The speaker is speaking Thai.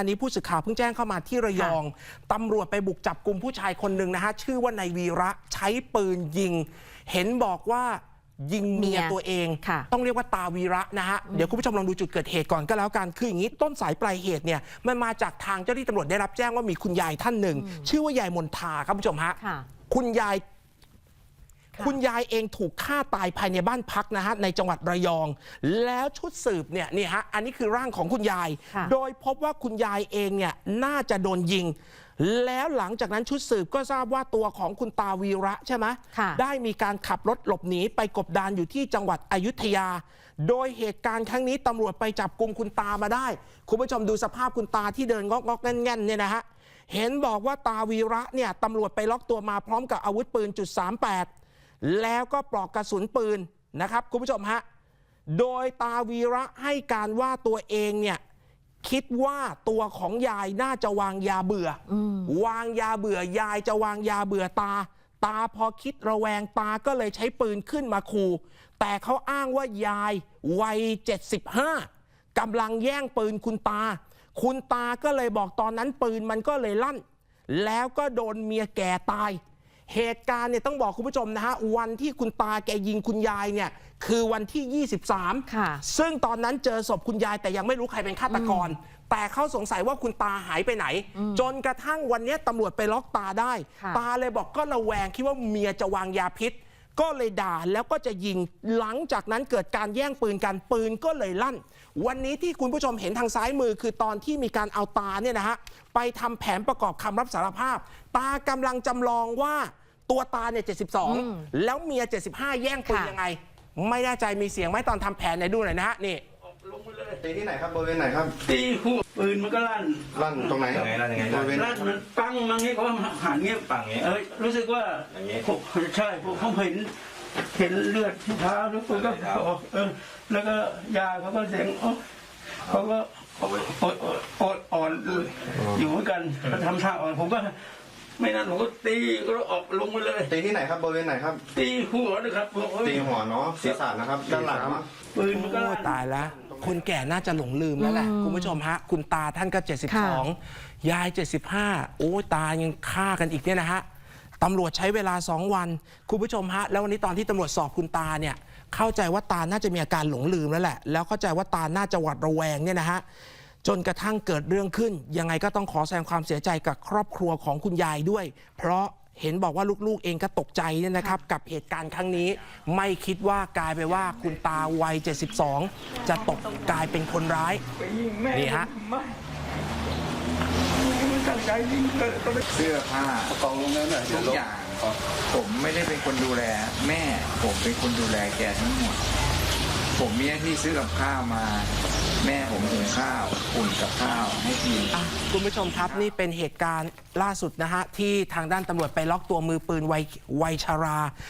อันนี้ผู้สื่อข่าวเพิ่งแจ้งเข้ามาที่ระยอง ตำรวจไปบุกจับกลุ่มผู้ชายคนหนึ่งนะฮะ ชื่อว่านายวีระใช้ปืนยิง เห็นบอกว่ายิงเมียเมียตัวเองค่ะต้องเรียกว่าตาวีระนะฮะ เดี๋ยวคุณผู้ชมลองดูจุดเกิดเหตุก่อนก็แล้วกัน คืออย่างนี้ต้นสายปลายเหตุเนี่ยมันมาจากทางเจ้าหน้าที่ตำรวจได้รับแจ้งว่ามีคุณยายท่านหนึ่ง ชื่อว่ายายมนทาครับคุณผู้ชมฮะค่ะคุณยาย ค่ะคุณยายเองถูกฆ่าตายภายในบ้านพักนะฮะในจังหวัดระยอง แล้วชุดสืบเนี่ยนี่ฮะอันนี้คือร่างของคุณยายค่ะโดยพบว่าคุณยายเองเนี่ยน่าจะโดนยิง แล้วหลังจากนั้นชุดสืบก็ทราบว่าตัวของคุณตาวีระใช่ไหมค่ะได้มีการขับรถหลบหนีไปกบดานอยู่ที่จังหวัดอยุธยา โดยเหตุการณ์ครั้งนี้ตำรวจไปจับกลุ่มคุณตามาได้ คุณผู้ชมดูสภาพคุณตาที่เดินงอกงอกๆแง่นๆเนี่ยนะฮะเห็นบอกว่าตาวีระเนี่ยตำรวจไปล็อกตัวมาพร้อมกับอาวุธปืนจุด38 แล้วก็ปลอกกระสุนปืนนะครับคุณผู้ชมฮะ โดยตาวีระให้การว่าตัวเองเนี่ยคิดว่าตัวของยายน่าจะวางยาเบื่ออวางยาเบื่อยายจะวางยาเบื่อตา ตาพอคิดระแวงตาก็เลยใช้ปืนขึ้นมาขู่แต่เขาอ้างว่ายายวัย 75กำลังแย่งปืนคุณตา คุณตาก็เลยบอกตอนนั้นปืนมันก็เลยลั่น แล้วก็โดนเมียแก่ตาย เหตุการณ์เนี่ยต้องบอกคุณผู้ชมนะฮะวันที่คุณตาแกยิงคุณยายเนี่ยคือวันที่ 23 ค่ะ ซึ่งตอนนั้นเจอศพคุณยายแต่ยังไม่รู้ใครเป็นฆาตกร แต่เขาสงสัยว่าคุณตาหายไปไหน จนกระทั่งวันนี้ตำรวจไปล็อกตาได้ ค่ะ ตาเลยบอกก็ระแวงคิดว่าเมียจะวางยาพิษ ก็เลยด่าแล้วก็จะยิงหลังจากนั้นเกิดการแย่งปืนกันปืนก็เลยลั่น วันนี้ที่คุณผู้ชมเห็นทางซ้ายมือ คือตอนที่มีการเอาตาเนี่ยนะฮะไปทำแผนประกอบคำรับสารภาพ ตากำลังจำลองว่าตัวตาเนี่ย72แล้วเมีย 75 แย่งปืนค่ะยังไง ไม่แน่ใจมีเสียงไหมตอนทำแผนไหนดูหน่อยนะฮะนี่ลงไปเลย ตีที่ไหนครับบริเวณไหนครับตีหัวปืนมันก็ลั่นลั่นตรงไหนยังไงลั่นยังไง บริเวณลั่นมันปังมังนี้ก็หันเงี้ยปังอย่างงี้เอ้ยรู้สึกว่าอย่างงี้ผมใช่ผมผมเห็น เห็นเลือดที่เท้าแล้วปืนก็ออกเออแล้วก็ยาเขาก็เสียงโอ๊ะเขาก็อดอดอดอ่อนอยู่เหมือนกันเขาทำท่าอ่อนผมก็ ไม่นั้นผมก็ตีก็ออกลงไปเลย ตีที่ไหนครับบริเวณไหนครับ ตีหัวนะครับผมตีหัวเนาะศีรษะนะครับด้านหลังเนาะปืนมันก็โอ้ลั่นตายแล้วคนแก่น่าจะหลงลืมแล้วแหละ คุณผู้ชมฮะ คุณตาท่านก็72 ยาย 75 โอ้ยตายังฆ่ากันอีกเนี่ยนะฮะตำรวจใช้เวลา 2 วัน คุณผู้ชมฮะ แล้ววันนี้ตอนที่ตำรวจสอบคุณตาเนี่ย เข้าใจว่าตาน่าจะมีอาการหลงลืมแล้วแหละ แล้วเข้าใจว่าตาน่าจะหวาดระแวงเนี่ยนะฮะ จนกระทั่งเกิดเรื่องขึ้น ยังไงก็ต้องขอแสดงความเสียใจกับครอบครัวของคุณยายด้วย เพราะเห็นบอกว่าลูกๆเองก็ตกใจเนี่ยนะครับ กับเหตุการณ์ครั้งนี้ ไม่คิดว่ากลายไปว่าคุณตาวัย 72 จะตกกลายเป็นคนร้าย นี่ฮะเสื้อผ้ากองลงนั้นน่ะทุกอย่างผมไม่ได้เป็นคนดูแล แม่ผมเป็นคนดูแลแกทั้งหมด ผมมีหน้าที่ซื้อกับข้าวมา แม่ผมหุงข้าวอุ่นกับข้าวให้กิน อะคุณผู้ชมครับนี่เป็นเหตุการณ์ล่าสุดนะฮะ ที่ทางด้านตำรวจไปล็อกตัวมือปืนวัยวัยชารา